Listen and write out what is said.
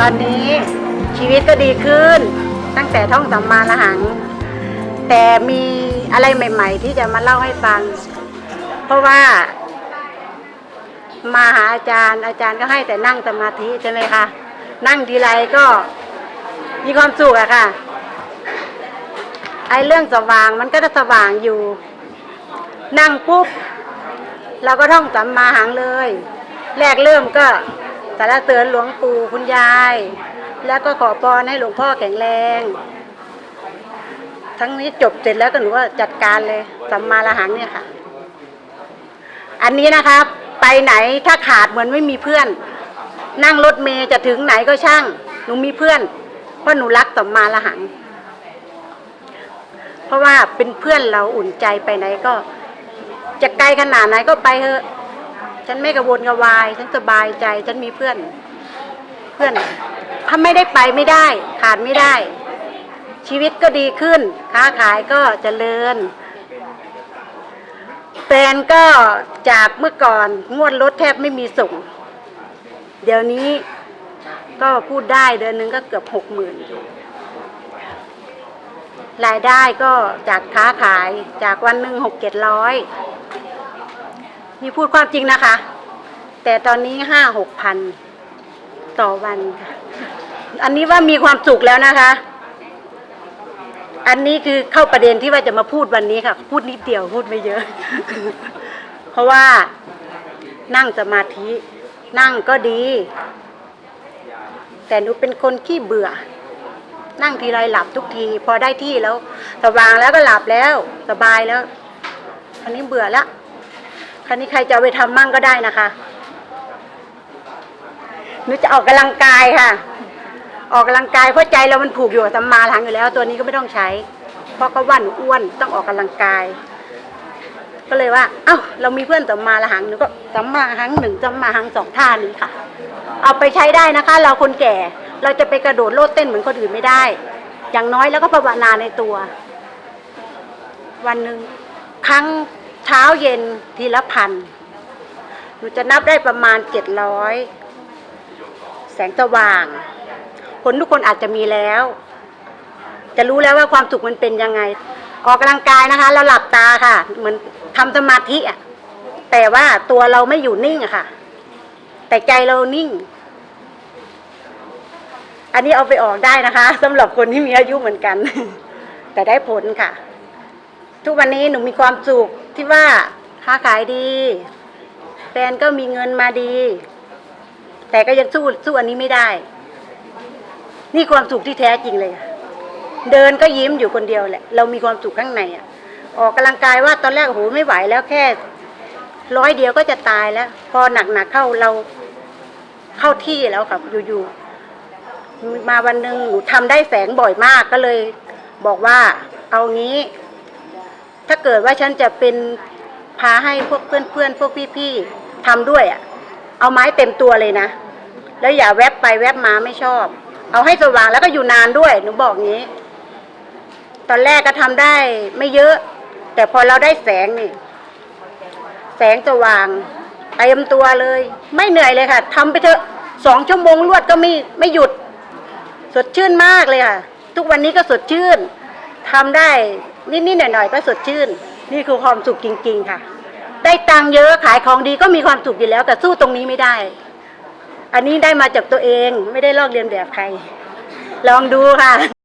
ตอนนี้ชีวิตก็ดีขึ้น ตั้งแต่ท่องสัมมาละหัง แต่มีอะไรใหม่ ๆ ที่จะมาเล่าให้ฟัง เพราะว่ามาหาอาจารย์อาจารย์ก็ให้แต่นั่งสมาธิใช่ไหมคะนั่งทีไรก็มีความสุขอะค่ะไอเรื่องสว่างมันก็จะสว่างอยู่ นั่งปุ๊บเราก็ท่องสัมมาหังเลย แรกเริ่มก็ สารเสริญหลวงปู่คุณยาย แล้วก็ขอพรให้หลวงพ่อแข็งแรง ทั้งนี้จบเสร็จแล้วก็หนูก็จัดการเลยสัมมาละหังเนี่ยค่ะ อันนี้นะครับไปไหนถ้าขาดเหมือนไม่มีเพื่อน นั่งรถเมย์จะถึงไหนก็ช่าง หนูมีเพื่อน เพราะหนูรักสัมมาละหัง เพราะว่าเป็นเพื่อนเราอุ่นใจไปไหนก็ จะไกลขนาดไหนก็ไปเถอะ ฉันไม่กระวนกระวาย ฉันสบายใจ ฉันมีเพื่อน เพื่อน ถ้าไม่ได้ไปไม่ได้ ขาดไม่ได้ ชีวิตก็ดีขึ้น ค้าขายก็เจริญแฟนก็จากเมื่อก่อนงวดรถแทบไม่มีส่ง เดี๋ยวนี้ก็พูดได้เดือนนึงก็เกือบหกหมื่นรายได้ก็จากค้าขายจากวันหนึ่งหกเจ็ดร้อย นี่พูดความจริงนะคะ แต่ตอนนี้ห้าหกพันต่อวันค่ะ อันนี้ว่ามีความสุขแล้วนะคะ อันนี้คือเข้าประเด็นที่ว่าจะมาพูดวันนี้ค่ะ พูดนิดเดียวพูดไม่เยอะ เพราะว่านั่งสมาธิ นั่งก็ดี แต่หนูเป็นคนขี้เบื่อ นั่งทีไรหลับทุกที พอได้ที่แล้ว สว่างแล้วก็หลับแล้ว สบายแล้วคันนี้เบื่อแล้ว คันนี้ใครจะเอาไปทำมั่งก็ได้นะคะหนูจะออกกำลังกายค่ะ ออกกำลังกายเพราะใจเรามันผูกอยู่กับสัมมาหลังอยู่แล้ว ตัวนี้ก็ไม่ต้องใช้ เพราะก็ว่าหนูอ้วนต้องออกกำลังกาย ก็เลยว่า เอ้า เรามีเพื่อนสัมมาละหังหนูก็สัมมาหังหนึ่งสัมมาหังสองท่านี้ค่ะ เอาไปใช้ได้นะคะ เราคนแก่เราจะไปกระโดดโลดเต้นเหมือนคนอื่นไม่ได้ อย่างน้อยแล้วก็ภาวนาในตัว วันหนึ่งครั้ง เช้าเย็นทีละพัน หนูจะนับได้ประมาณเจ็ดร้อยแสงสว่าง คนทุกคนอาจจะมีแล้ว จะรู้แล้วว่าความสุขมันเป็นยังไง ออกกำลังกายนะคะเราหลับตาค่ะ เหมือนทำสมาธิอะแต่ว่าตัวเราไม่อยู่นิ่งอะค่ะ แต่ใจเรานิ่ง อันนี้เอาไปออกได้นะคะสำหรับคนที่มีอายุเหมือนกัน แต่ได้ผลค่ะ ทุกวันนี้หนูมีความสุข ที่ว่าค้าขายดีแฟนก็มีเงินมาดี แต่ก็ยังสู้สู้อันนี้ไม่ได้ นี่ความสุขที่แท้จริงเลยเดินก็ยิ้มอยู่คนเดียวแหละ เรามีความสุขข้างในอะ ออกกำลังกายว่าตอนแรกโอ้โหไม่ไหวแล้วแค่ ร้อยเดียวก็จะตายแล้ว พอหนักๆเข้าเราเข้าที่แล้วครับอยู่ๆมาวันหนึ่งหนูทำได้แสงบ่อยมากก็เลย บอกว่าเอางี้ ถ้าเกิดว่าฉันจะเป็นพาให้พวกเพื่อนๆพวกพี่ๆทำด้วยอะ เอาไม้เต็มตัวเลยนะ แล้วอย่าแวบไปแวบมาไม่ชอบ เอาให้สว่างแล้วก็อยู่นานด้วยหนูบอกงี้ ตอนแรกก็ทำได้ไม่เยอะ แต่พอเราได้แสงนี่ แสงสว่างเต็มตัวเลย ไม่เหนื่อยเลยค่ะทำไปเถอะสองชั่วโมงรวดก็ไม่ไม่หยุด สดชื่นมากเลยค่ะ ทุกวันนี้ก็สดชื่นทำได้ นิดๆหน่อยๆก็สดชื่น นี่คือความสุขจริง ๆ ค่ะ ได้ตังค์เยอะขายของดีก็มีความสุขอยู่แล้วแต่สู้ตรงนี้ไม่ได้ อันนี้ได้มาจากตัวเองไม่ได้ลอกเลียนแบบใคร ลองดูค่ะ